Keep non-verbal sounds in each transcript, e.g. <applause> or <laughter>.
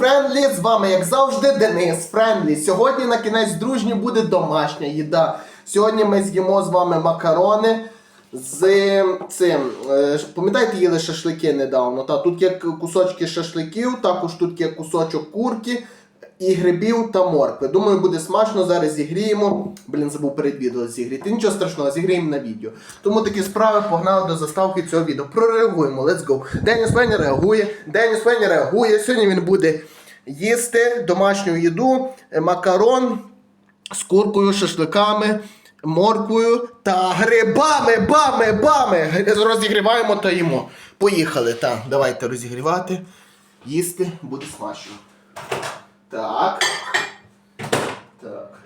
Френдлі. З вами, як завжди, Денис Френдлі. Сьогодні на кінець дружні буде домашня їда. Сьогодні ми з'їмо з вами макарони з цим. е, Пам'ятаєте, їли шашлики недавно? Та, тут є кусочки шашликів, також тут є кусочок курки. І грибів та моркви. Думаю, буде смачно. Зараз зігріємо. Блін, забув перед відео зігріти. Нічого страшного, зігріємо на відео. Тому такі справи погнали до заставки цього відео. Прореагуємо, let's go. Деніс Фені реагує. Деніс Фені реагує. Сьогодні він буде їсти домашню їду, е, макарон з куркою, шашликами, морквою та грибами, бами, бами. Розігріваємо та їмо. Поїхали. Так, давайте розігрівати. Їсти буде смачно. Так. Так.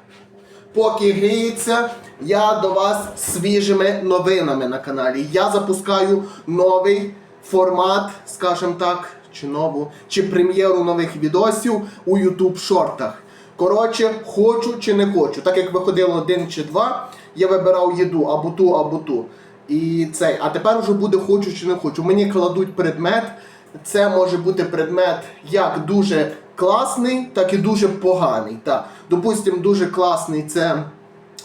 Поки гріється, я до вас свіжими новинами на каналі. Я запускаю новий формат, скажімо так, чи нову, чи прем'єру нових відосів у YouTube шортах. Коротше, хочу чи не хочу. Так як виходило один чи два, я вибирав їду або ту, або ту. І цей. А тепер вже буде хочу чи не хочу. Мені кладуть предмет. Це може бути предмет як дуже класний, так і дуже поганий. Так. Допустимо, дуже класний це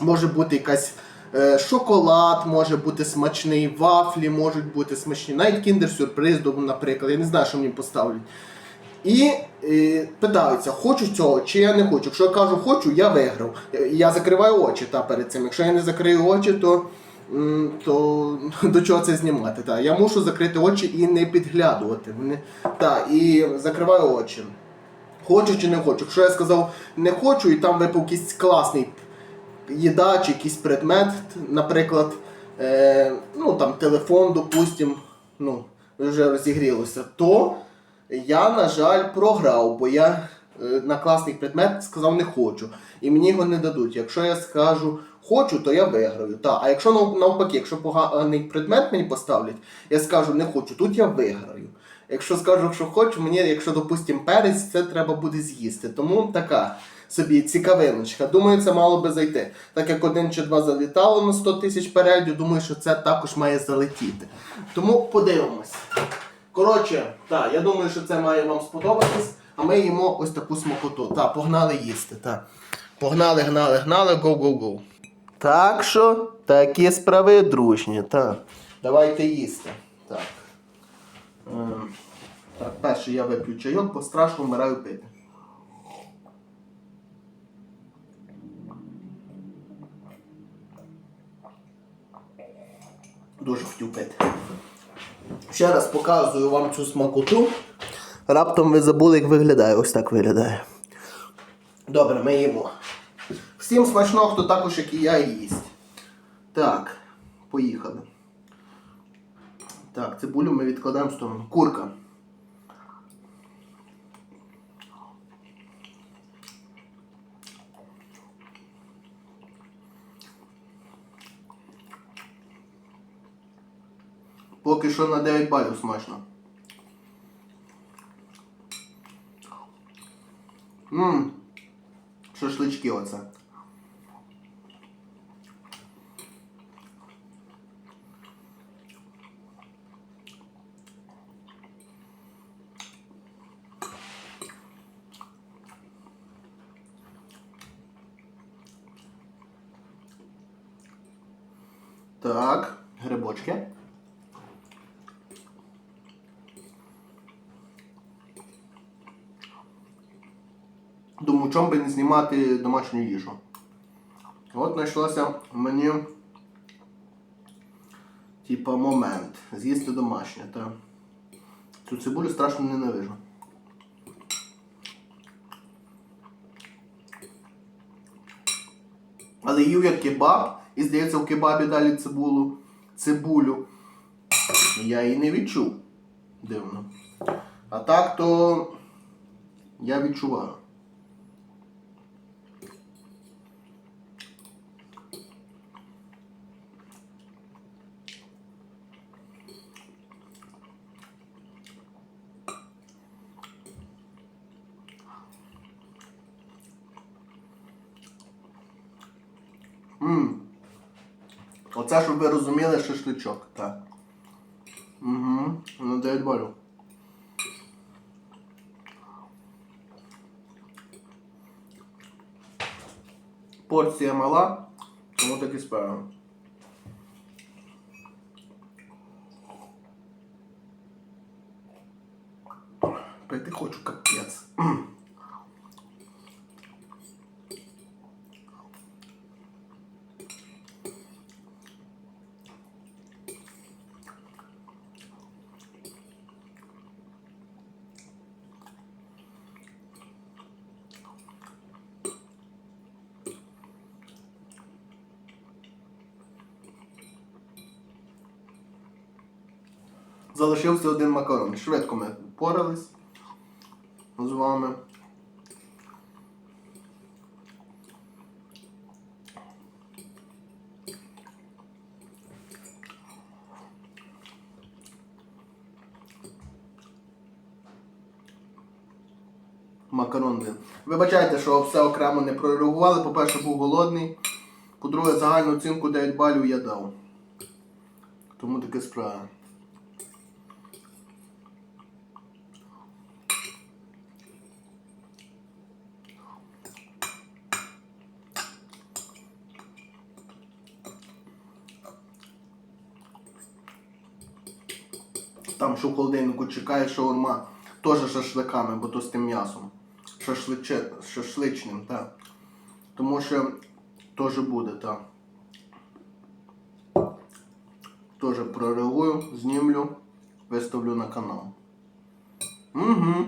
може бути якась е, шоколад, може бути смачний, вафлі можуть бути смачні, навіть кіндер сюрприз, наприклад. Я не знаю, що мені поставлять. І е, питаються, хочу цього чи я не хочу. Якщо я кажу хочу, я виграв. Е, Я закриваю очі та перед цим. Якщо я не закрию очі, то, то <laughs> до чого це знімати? Та. Я мушу закрити очі і не підглядувати. Та, і закриваю очі. Хочу чи не хочу. Якщо я сказав не хочу, і там випав якийсь класний їда чи якийсь предмет, наприклад, е, ну там телефон, допустим, ну, вже розігрілося, то я, на жаль, програв, бо я е, на класний предмет сказав не хочу. І мені його не дадуть. Якщо я скажу хочу, то я виграю. Та. А якщо навпаки, якщо поганий предмет мені поставлять, я скажу не хочу, тут я виграю. Якщо скажу, що хочу, мені, якщо допустим перець, це треба буде з'їсти. Тому така собі цікавиночка. Думаю, це мало би зайти. Так як один чи два залітало на 100 тисяч переглядів, думаю, що це також має залетіти. Тому подивимось. Коротше, так, я думаю, що це має вам сподобатись, а ми їмо ось таку смакоту. Так, погнали їсти. Так. Погнали, гнали, гнали, го-го-го. Так що, такі справи дружні. Так. Давайте їсти. Так. Ем, Так, перше я вип'ю чайок, бо страшно вмираю пити. Дуже хотів пити. Ще раз показую вам цю смакоту. Раптом ви забули, як виглядає. Ось так виглядає. Добре, ми їмо. Всім смачного, хто також, як і я, їсть. Так, поїхали. Так, цибулю ми відкладаємо в сторону. Курка. Поки що на 9 балів смачно. Ммм. Шашлички оце. Так, грибочки. Думаю, чому би не знімати домашню їжу. От знайшлося мені типа момент. З'їсти домашнє. Та. Цю цибулю страшно ненавижу. Але їв я кебаб, і здається, в кебабі далі цибулю. цибулю. Я її не відчув. Дивно. А так то я відчуваю. Ммм. Оце, щоб ви розуміли, шашличок. Так. Угу, воно дають болю. Порція мала, тому так і справа. Залишився один макарон. Швидко ми порались з вами. Макарони. Вибачайте, що все окремо не прореагували. По-перше, був голодний. По-друге, загальну оцінку 9 балів я дав. Тому таке справа. Там що в холодильнику чекає шаурма. Теж шашликами, бо то з тим м'ясом. Шашличе, шашличним, так. Тому що теж буде, так. Теж прореагую, знімлю, виставлю на канал. Угу.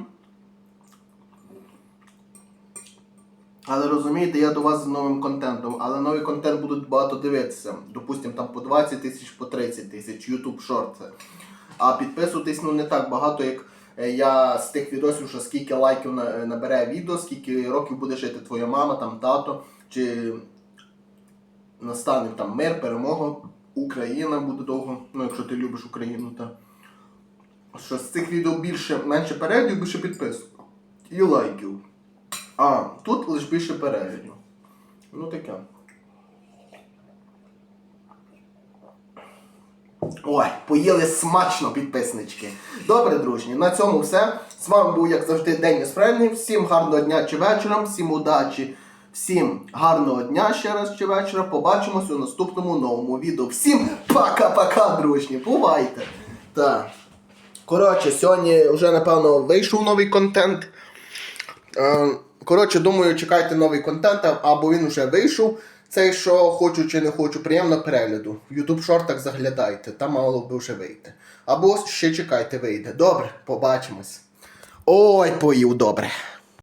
Але розумієте, я до вас з новим контентом, але новий контент будуть багато дивитися. Допустим, там по 20 тисяч, по 30 тисяч, YouTube шорти. А підписуватись ну не так багато, як е, я з тих відосів, що скільки лайків е, набере відео, скільки років буде жити твоя мама, там тато, чи настане там мир, перемога, Україна буде довго, ну якщо ти любиш Україну, то що з цих відео більше, менше переглядів, більше підписок. І лайків. А, тут лише більше переглядів. Ну таке. Ой, поїли смачно, підписнички. Добре, дружні, на цьому все. З вами був, як завжди, Деніс Френлі. Всім гарного дня чи вечора, всім удачі, всім гарного дня ще раз чи вечора. Побачимось у наступному новому відео. Всім пока-пока, дружні. Бувайте. Так. Коротше, сьогодні вже, напевно, вийшов новий контент. Е, Коротше, думаю, чекайте новий контент, або він вже вийшов. Цей, що хочу чи не хочу, приємно перегляду. В YouTube шортах заглядайте, там мало би вже вийти. Або ще чекайте, вийде. Добре, побачимось. Ой, поїв добре.